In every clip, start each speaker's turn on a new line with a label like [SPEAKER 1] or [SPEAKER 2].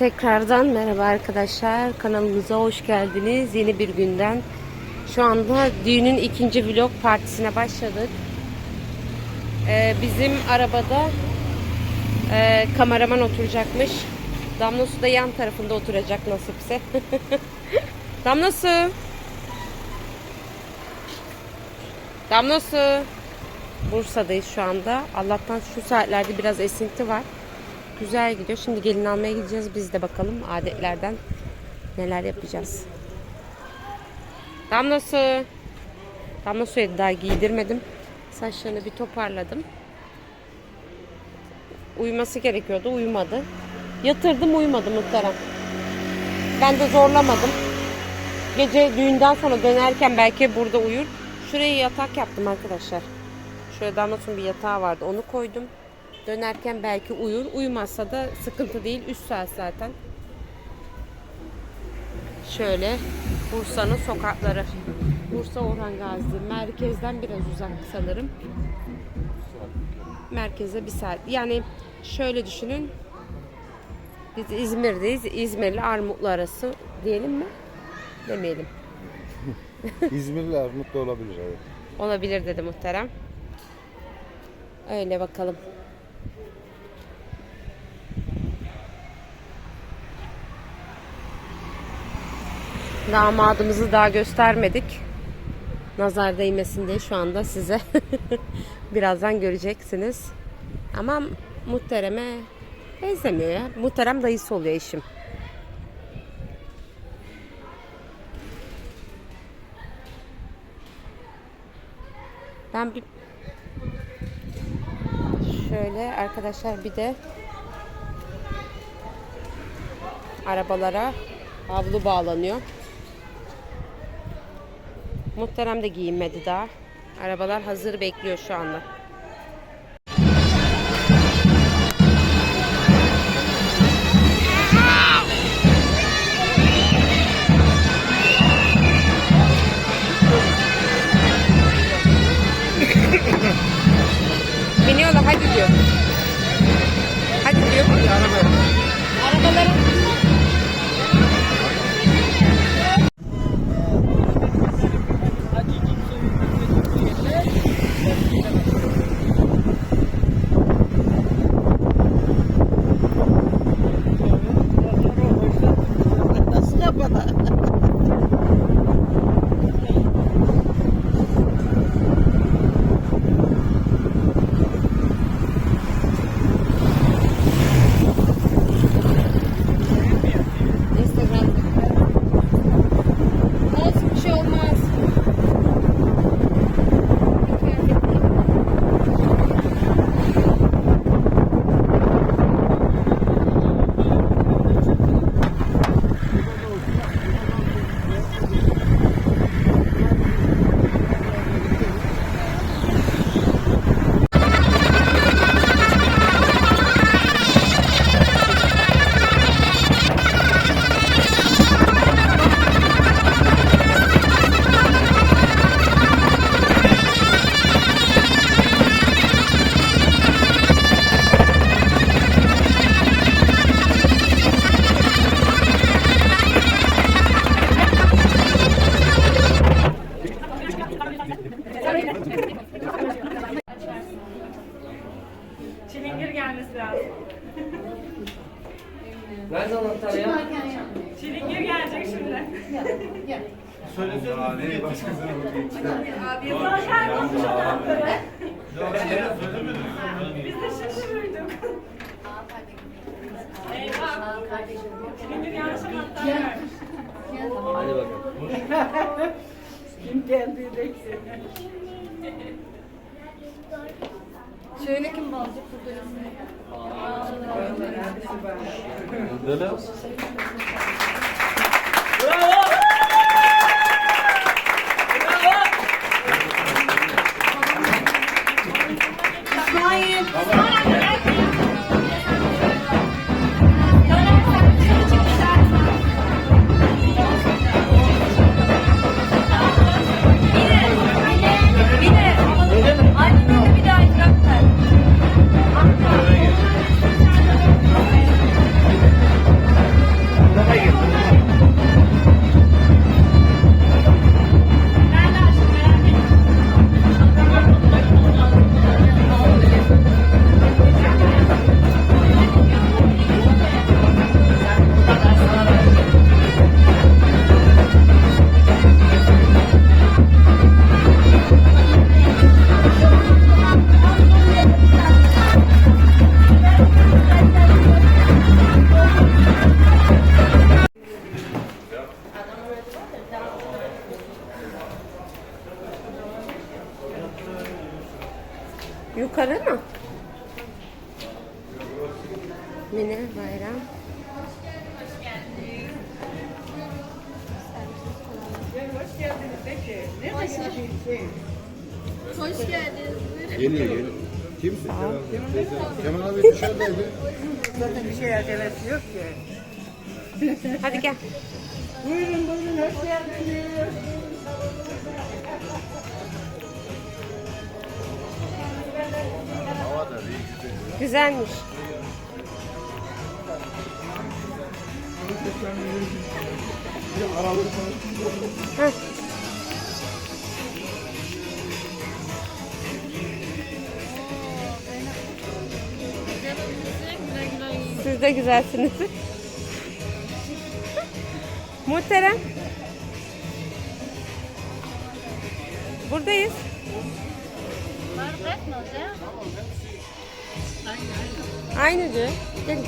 [SPEAKER 1] Tekrardan merhaba arkadaşlar. Kanalımıza hoş geldiniz. Yeni bir günden. Şu anda düğünün ikinci vlog partisine başladık. Ee, bizim arabada e, kameraman oturacakmış. Damla Su da yan tarafında oturacak nasipse. Damla Su. Damla Su. Bursa'dayız şu anda. Allah'tan şu saatlerde biraz esinti var. Güzel gidiyor. Şimdi gelin almaya gideceğiz. Biz de bakalım adetlerden neler yapacağız. Damla su. Damla suyu daha giydirmedim. Saçlarını bir toparladım. Uyuması gerekiyordu. Uyumadı. Yatırdım uyumadı muhterem. Ben de zorlamadım. Gece düğünden sonra dönerken belki burada uyur. Şuraya yatak yaptım arkadaşlar. Şöyle Damla'nın bir yatağı vardı. Onu koydum. Dönerken belki uyur. Uyumazsa da sıkıntı değil. 3 saat zaten. Şöyle Bursa'nın sokakları. Bursa Orhan Gazi. Merkezden biraz uzak sanırım. Merkeze bir saat. Yani şöyle düşünün. Biz İzmir'deyiz. İzmir'le Armutlu arası diyelim mi? Demeyelim.
[SPEAKER 2] İzmirliler mutlu olabilir evet.
[SPEAKER 1] Olabilir dedi muhterem. Öyle bakalım. Damadımızı daha göstermedik. Nazar değmesin diye şu anda size birazdan göreceksiniz. Ama muhtereme benzemiyor ya. Muhterem dayısı oluyor eşim. Ben bir şöyle arkadaşlar bir de arabalara havlu bağlanıyor. Muhterem de giyinmedi daha. Arabalar hazır bekliyor şu anda. Biniyorlar hadi diyor. Hadi diyor. Arabalara
[SPEAKER 3] Thank you.
[SPEAKER 4] Nerede anahtar ya?
[SPEAKER 3] Çilingir gelecek şimdi.
[SPEAKER 2] Söylesene başkasına bakayım.
[SPEAKER 3] Zaten konuşuyor anahtarı. Biz de şaşırırdık. Eyvah. Çilingir yanlış anahtar vermiş.
[SPEAKER 4] Hadi bakalım.
[SPEAKER 3] Kim geldi bekliyor.
[SPEAKER 5] Şöyle kim bağlayacak burada
[SPEAKER 4] Böyle.
[SPEAKER 5] Anneme
[SPEAKER 2] Kemal abi dışarıdaydı.
[SPEAKER 6] Zaten bir şeye acelesi yok ki.
[SPEAKER 1] Hadi gel.
[SPEAKER 6] Buyurun buyurun hoş geldiniz.
[SPEAKER 2] Hava da iyi güzel.
[SPEAKER 1] Güzelmiş. Heh. Siz de güzelsiniz. Muhterem. Buradayız. Aynı diyor. Gelin.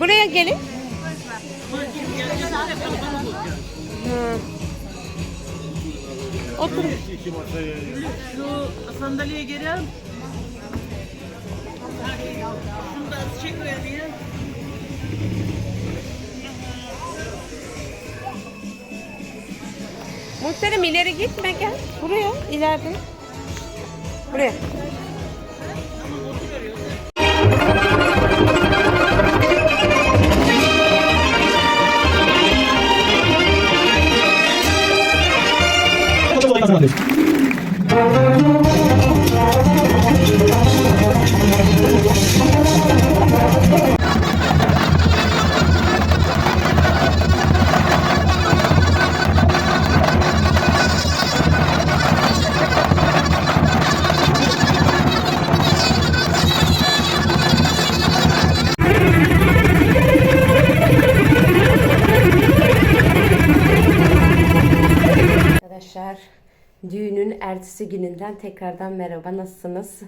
[SPEAKER 1] Buraya gelin. Hı. Oturun.
[SPEAKER 6] Şu sandalyeyi geri al. Şunu da az çek oraya diye.
[SPEAKER 1] Muhterem ileri gitme gel. Buraya ileride. Buraya. Ertesi gününden tekrardan merhaba nasılsınız?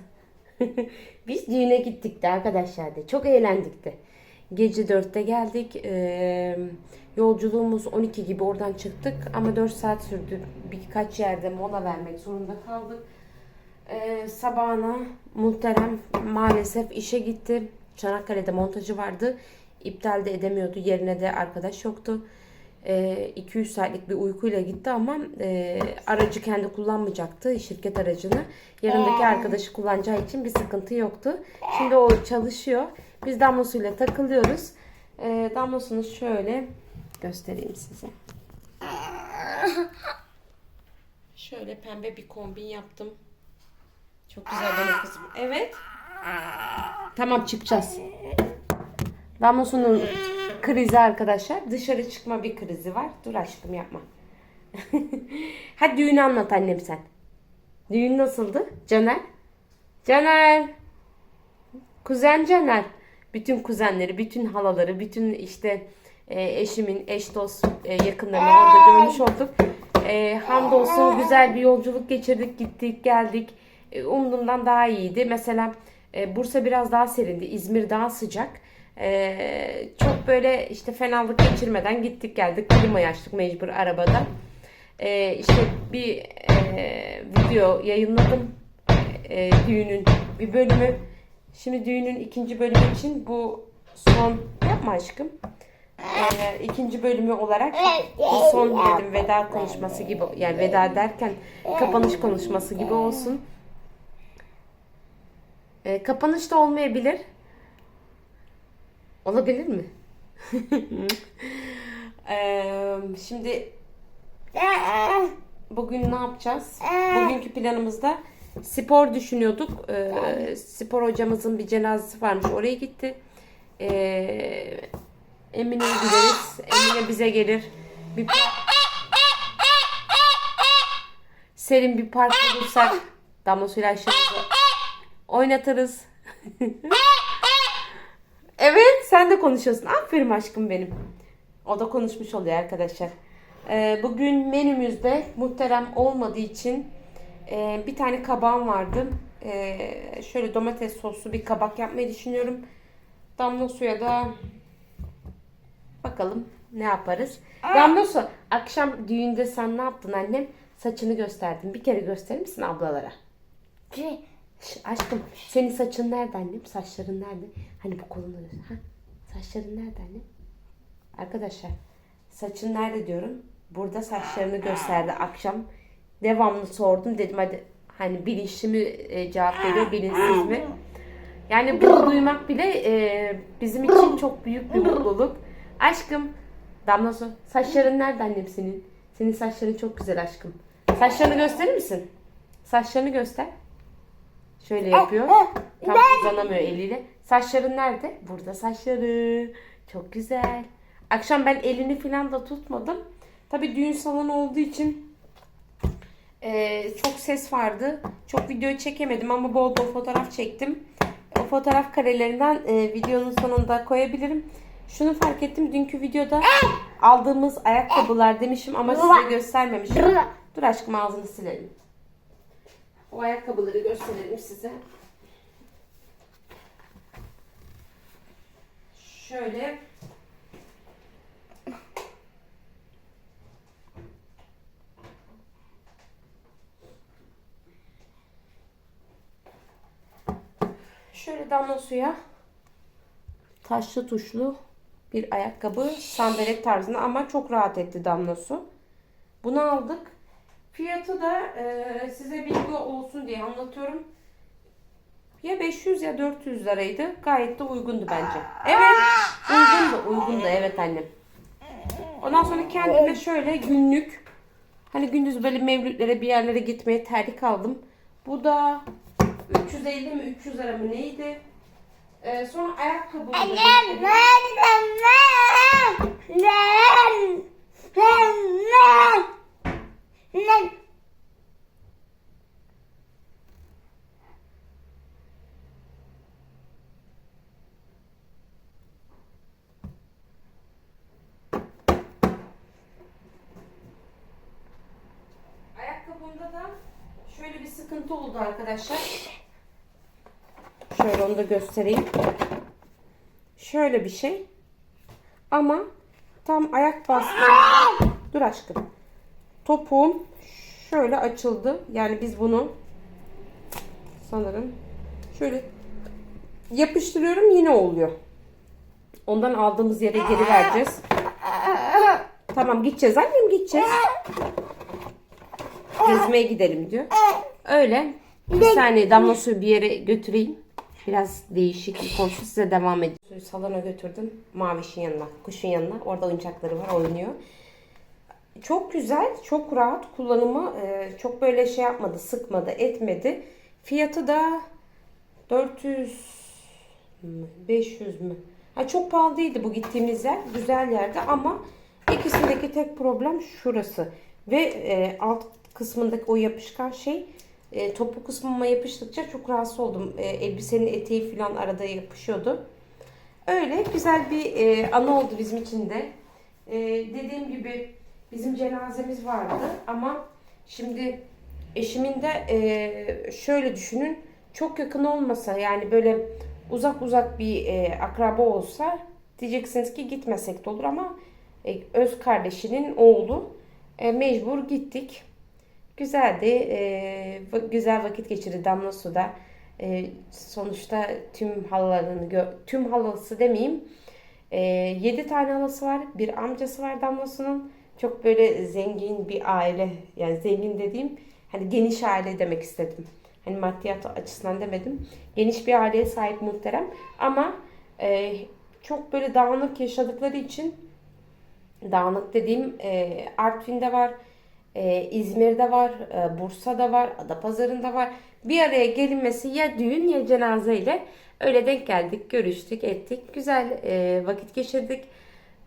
[SPEAKER 1] Biz düğüne gittik de arkadaşlar de çok eğlendik de. Gece 4'te geldik. Ee, yolculuğumuz 12 gibi oradan çıktık ama 4 saat sürdü. Birkaç yerde mola vermek zorunda kaldık. Ee, sabahına muhterem maalesef işe gitti. Çanakkale'de montajı vardı. İptal de edemiyordu. Yerine de arkadaş yoktu. 2-3 saatlik bir uykuyla gitti ama e, aracı kendi kullanmayacaktı. Şirket aracını. Yanındaki arkadaşı kullanacağı için bir sıkıntı yoktu. Şimdi o çalışıyor. Biz damlasıyla takılıyoruz. E, damlasını şöyle göstereyim size. Şöyle pembe bir kombin yaptım. Çok güzel benim kızım. Evet. Tamam çıkacağız. Damlasının krizi arkadaşlar. Dışarı çıkma bir krizi var. Dur aşkım yapma. Hadi düğünü anlat annem sen. Düğün nasıldı? Caner? Caner! Kuzen Caner. Bütün kuzenleri, bütün halaları, bütün işte e, eşimin, eş dost e, yakınlarını orada görmüş olduk. E, hamdolsun güzel bir yolculuk geçirdik, gittik, geldik. E, umduğumdan daha iyiydi. Mesela e, Bursa biraz daha serindi, İzmir daha sıcak. E, çok böyle işte fenalık geçirmeden gittik geldik. Klimayı açtık mecbur arabada. E, işte bir e, video yayınladım e, düğünün bir bölümü. Şimdi düğünün ikinci bölümü için bu son yapma aşkım. E, ikinci bölümü olarak bu son dedim veda konuşması gibi yani veda derken kapanış konuşması gibi olsun. E, kapanış da olmayabilir. Olabilir mi? Eee, şimdi bugün ne yapacağız? Bugünkü planımızda spor düşünüyorduk. Eee, spor hocamızın bir cenazesi varmış. Oraya gitti. Eee Emine'ye gideriz. Emine bize gelir. Bir serin bir park bulursak damla suyla aşağıda oynatırız. Evet sen de konuşuyorsun. Aferin aşkım benim. O da konuşmuş oluyor arkadaşlar. Ee, bugün menümüzde muhterem olmadığı için e, bir tane kabağım vardı. Ee, şöyle domates soslu bir kabak yapmayı düşünüyorum. Damla suya da bakalım ne yaparız? Damlosu akşam düğünde sen ne yaptın annem? Saçını gösterdin. Bir kere gösterir misin ablalara? Şş, aşkım senin saçın nerede annem? Saçların nerede? Hani bu kolunu. Ha? Saçların nerede annem? Arkadaşlar saçın nerede diyorum. Burada saçlarını gösterdi akşam. Devamlı sordum dedim hadi hani bilinçli mi e, cevap veriyor bilinçsiz mi? Yani bunu duymak bile e, bizim için çok büyük bir mutluluk. Aşkım Damla su saçların nerede annem senin? Senin saçların çok güzel aşkım. Saçlarını gösterir misin? Saçlarını göster. Şöyle yapıyor. Tam uzanamıyor eliyle. Saçların nerede? Burada saçları. Çok güzel. Akşam ben elini falan da tutmadım. Tabi düğün salonu olduğu için e, çok ses vardı. Çok video çekemedim ama bol bol fotoğraf çektim. O fotoğraf karelerinden e, videonun sonunda koyabilirim. Şunu fark ettim dünkü videoda aldığımız ayakkabılar demişim ama size göstermemişim. Dur aşkım ağzını silelim. O ayakkabıları gösterelim size. Şöyle Şöyle damla suya taşlı tuşlu bir ayakkabı sandalet tarzında ama çok rahat etti damla su. Bunu aldık. Fiyatı da e, size bilgi olsun diye anlatıyorum. Ya 500 ya 400 liraydı. Gayet de uygundu bence. Evet. Uygundu. Uygundu. Evet annem. Ondan sonra kendime şöyle günlük hani gündüz böyle mevlütlere bir yerlere gitmeye terlik aldım. Bu da 350 mi 300 lira mı neydi? Ee, sonra ayakkabı. Ayakkabımda da şöyle bir sıkıntı oldu arkadaşlar. Şöyle onu da göstereyim. Şöyle bir şey. Ama tam ayak bastı. Dur aşkım. Topuğum şöyle açıldı. Yani biz bunu sanırım şöyle yapıştırıyorum yine oluyor. Ondan aldığımız yere geri vereceğiz. Tamam gideceğiz annem gideceğiz. Gezmeye gidelim diyor. Öyle. Bir saniye damla suyu bir yere götüreyim. Biraz değişik bir komşu size devam edeyim. Suyu salona götürdüm. Mavişin yanına, kuşun yanına. Orada oyuncakları var oynuyor. Çok güzel, çok rahat kullanımı. e, Çok böyle şey yapmadı, sıkmadı, etmedi. Fiyatı da 400 mü, 500 mü? Ha, çok pahalı değildi bu gittiğimiz yer. Güzel yerde ama ikisindeki tek problem şurası. Ve e, alt kısmındaki o yapışkan şey e, topu kısmıma yapıştıkça çok rahatsız oldum. E, elbisenin eteği falan arada yapışıyordu. Öyle güzel bir e, anı oldu bizim için de. E, dediğim gibi bizim cenazemiz vardı ama şimdi eşimin de e, şöyle düşünün çok yakın olmasa yani böyle uzak uzak bir e, akraba olsa diyeceksiniz ki gitmesek de olur ama e, öz kardeşinin oğlu e, mecbur gittik. Güzeldi. e, güzel vakit geçirdi Damla Su'da. E, sonuçta tüm halalarını tüm halası demeyeyim. E, 7 tane halası var. Bir amcası var Damla Su'nun. Çok böyle zengin bir aile. Yani zengin dediğim hani geniş aile demek istedim. Hani maddiyat açısından demedim. Geniş bir aileye sahip muhterem. Ama e, çok böyle dağınık yaşadıkları için dağınık dediğim e, Artvin'de var, e, İzmir'de var, e, Bursa'da var, Adapazarı'nda var. Bir araya gelinmesi ya düğün ya cenazeyle öyle denk geldik, görüştük, ettik. Güzel e, vakit geçirdik.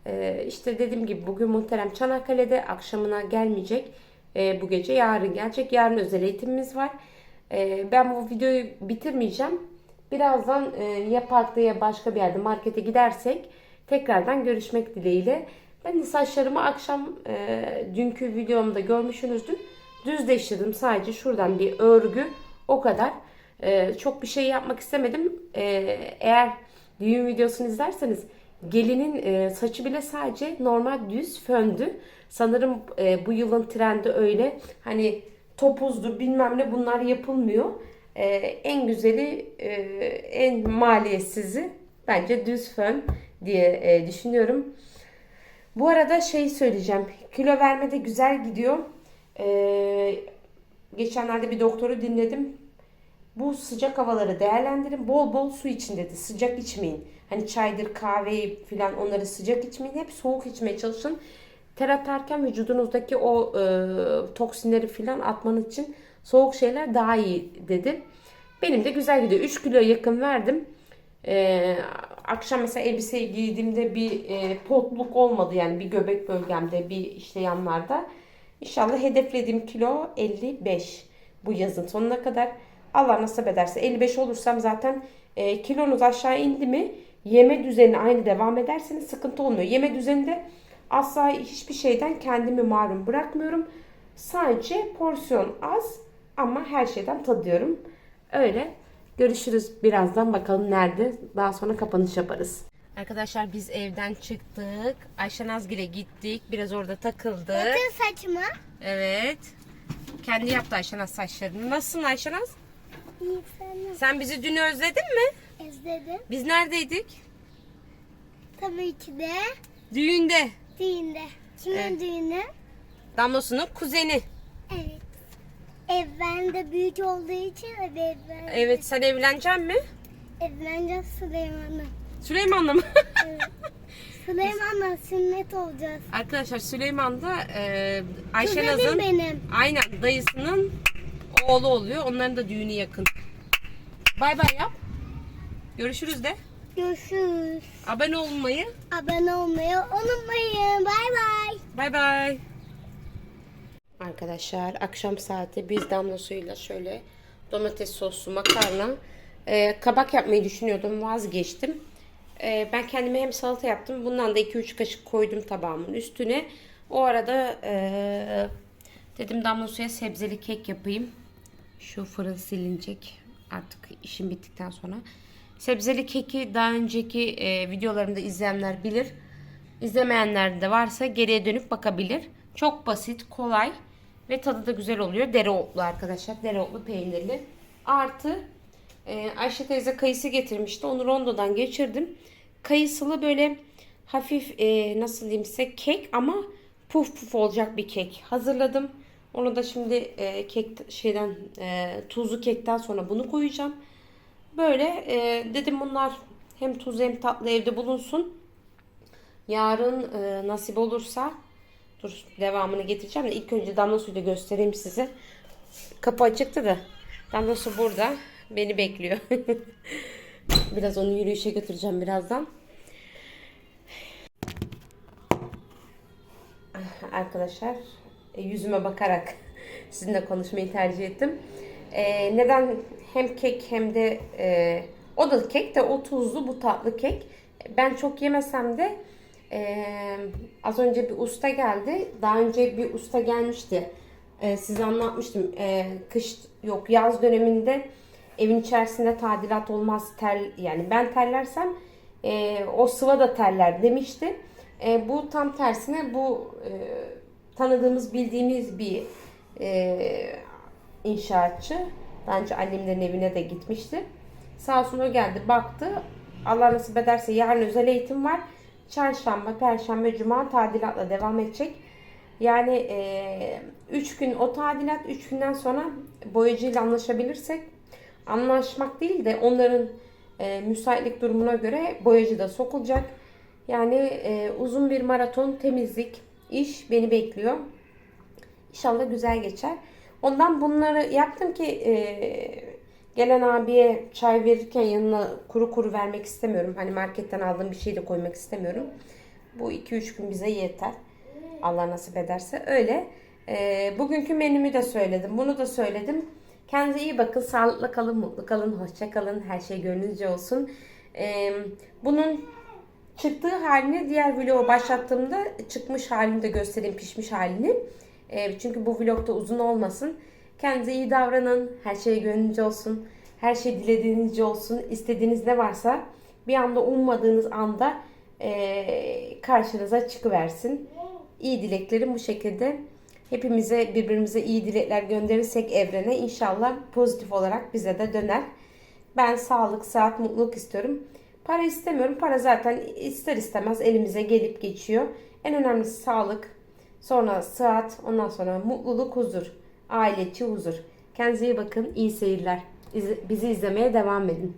[SPEAKER 1] E, işte dediğim gibi bugün muhterem Çanakkale'de akşamına gelmeyecek. E, bu gece yarın gelecek. Yarın özel eğitimimiz var. E, ben bu videoyu bitirmeyeceğim. Birazdan e, ya parkta ya başka bir yerde markete gidersek tekrardan görüşmek dileğiyle. Ben de saçlarımı akşam e, dünkü videomda görmüşsünüzdür. Düzleştirdim sadece şuradan bir örgü o kadar. E, çok bir şey yapmak istemedim. Eğer düğün videosunu izlerseniz Gelinin e, saçı bile sadece normal düz föndü. Sanırım e, bu yılın trendi öyle. Hani topuzdur bilmem ne bunlar yapılmıyor. E, en güzeli, e, en maliyetsizi bence düz fön diye e, düşünüyorum. Bu arada şey söyleyeceğim. Kilo vermede güzel gidiyor. Ee, geçenlerde bir doktoru dinledim. Bu sıcak havaları değerlendirin. Bol bol su için dedi. Sıcak içmeyin. Hani çaydır, kahve falan onları sıcak içmeyin. Hep soğuk içmeye çalışın. Ter atarken vücudunuzdaki o e, toksinleri falan atmanız için soğuk şeyler daha iyi dedi. Benim de güzel gidiyor. 3 kilo yakın verdim. Ee, akşam mesela elbiseyi giydiğimde bir e, potluk olmadı yani bir göbek bölgemde bir işte yanlarda. İnşallah hedeflediğim kilo 55 bu yazın sonuna kadar. Allah nasip ederse 55 olursam zaten e, kilonuz aşağı indi mi yeme düzeni aynı devam ederseniz sıkıntı olmuyor. Yeme düzeninde asla hiçbir şeyden kendimi marum bırakmıyorum. Sadece porsiyon az ama her şeyden tadıyorum. Öyle. Görüşürüz birazdan bakalım nerede. Daha sonra kapanış yaparız. Arkadaşlar biz evden çıktık. Ayşe Nazgil'e gittik. Biraz orada takıldık.
[SPEAKER 5] Bakın saçıma.
[SPEAKER 1] Evet. Kendi yaptı Ayşe Naz saçlarını. Nasılsın Ayşe Naz?
[SPEAKER 5] İyi sen
[SPEAKER 1] Sen bizi dün özledin mi?
[SPEAKER 5] İzledim.
[SPEAKER 1] Biz neredeydik?
[SPEAKER 5] Tabii ki de
[SPEAKER 1] Düğünde.
[SPEAKER 5] düğünde. Kimin
[SPEAKER 1] Evet.
[SPEAKER 5] düğünü?
[SPEAKER 1] Damlosu'nun kuzeni.
[SPEAKER 5] Evet. Ev bende büyük olduğu için ev ev
[SPEAKER 1] Evet sen evleneceksin mi?
[SPEAKER 5] evleneceğiz Süleyman'la.
[SPEAKER 1] Süleyman'la mı?
[SPEAKER 5] Evet. Süleyman'la sünnet olacağız.
[SPEAKER 1] Arkadaşlar Süleyman da e, Ayşe Naz'ın aynen dayısının oğlu oluyor. Onların da düğünü yakın. Bay bay yap. Görüşürüz de.
[SPEAKER 5] Görüşürüz.
[SPEAKER 1] Abone olmayı.
[SPEAKER 5] Abone olmayı unutmayın. Bay bay.
[SPEAKER 1] Bay bay. Arkadaşlar akşam saati biz damla suyuyla şöyle domates soslu makarna e, kabak yapmayı düşünüyordum vazgeçtim. E, ben kendime hem salata yaptım. Bundan da 2-3 kaşık koydum tabağımın üstüne. O arada e, dedim damla suya sebzeli kek yapayım. Şu fırın silinecek artık işim bittikten sonra. Sebzeli keki daha önceki e, videolarımda izleyenler bilir. İzlemeyenler de varsa geriye dönüp bakabilir. Çok basit, kolay ve tadı da güzel oluyor. Dereotlu arkadaşlar. Dereotlu peynirli. Artı e, Ayşe teyze kayısı getirmişti. Onu rondodan geçirdim. Kayısılı böyle hafif e, nasıl diyeyim size kek ama puf puf olacak bir kek hazırladım. Onu da şimdi e, kek şeyden e, tuzlu kekten sonra bunu koyacağım. Böyle e, dedim bunlar hem tuzlu hem tatlı evde bulunsun. Yarın e, nasip olursa dur devamını getireceğim de ilk önce damla suyla göstereyim size. Kapı açıktı da damla su burada beni bekliyor. Biraz onu yürüyüşe götüreceğim birazdan. Arkadaşlar e, yüzüme bakarak sizinle konuşmayı tercih ettim. E, neden hem kek hem de e, o da kek de o tuzlu bu tatlı kek. Ben çok yemesem de e, az önce bir usta geldi. Daha önce bir usta gelmişti. E, size anlatmıştım. E, kış yok yaz döneminde evin içerisinde tadilat olmaz tel yani ben terlersem e, o sıva da terler demişti. E, bu tam tersine bu e, tanıdığımız bildiğimiz bir e, inşaatçı. Daha önce annemlerin evine de gitmişti. Sağ olsun o geldi baktı. Allah nasip ederse yarın özel eğitim var. Çarşamba, Perşembe, Cuma tadilatla devam edecek. Yani 3 gün o tadilat, 3 günden sonra boyacıyla anlaşabilirsek anlaşmak değil de onların e, müsaitlik durumuna göre boyacı da sokulacak. Yani e, uzun bir maraton temizlik iş beni bekliyor. İnşallah güzel geçer. Ondan bunları yaptım ki e, gelen abiye çay verirken yanına kuru kuru vermek istemiyorum. Hani marketten aldığım bir şey de koymak istemiyorum. Bu 2-3 gün bize yeter. Allah nasip ederse. Öyle. E, bugünkü menümü de söyledim. Bunu da söyledim. Kendinize iyi bakın. Sağlıklı kalın, mutlu kalın, hoşça kalın. Her şey gönlünüzce olsun. E, bunun çıktığı halini diğer vlogu başlattığımda çıkmış halini de göstereyim, pişmiş halini. E, çünkü bu vlogda uzun olmasın. Kendinize iyi davranın. Her şey gönlünüzce olsun. Her şey dilediğinizce olsun. İstediğiniz ne varsa bir anda ummadığınız anda e, karşınıza çıkıversin. İyi dileklerim bu şekilde. Hepimize birbirimize iyi dilekler gönderirsek evrene inşallah pozitif olarak bize de döner. Ben sağlık, sıhhat, mutluluk istiyorum. Para istemiyorum. Para zaten ister istemez elimize gelip geçiyor. En önemlisi sağlık, sonra sıhhat, ondan sonra mutluluk, huzur. Aile içi huzur. Kendinize iyi bakın. iyi seyirler. İzi- Bizi izlemeye devam edin.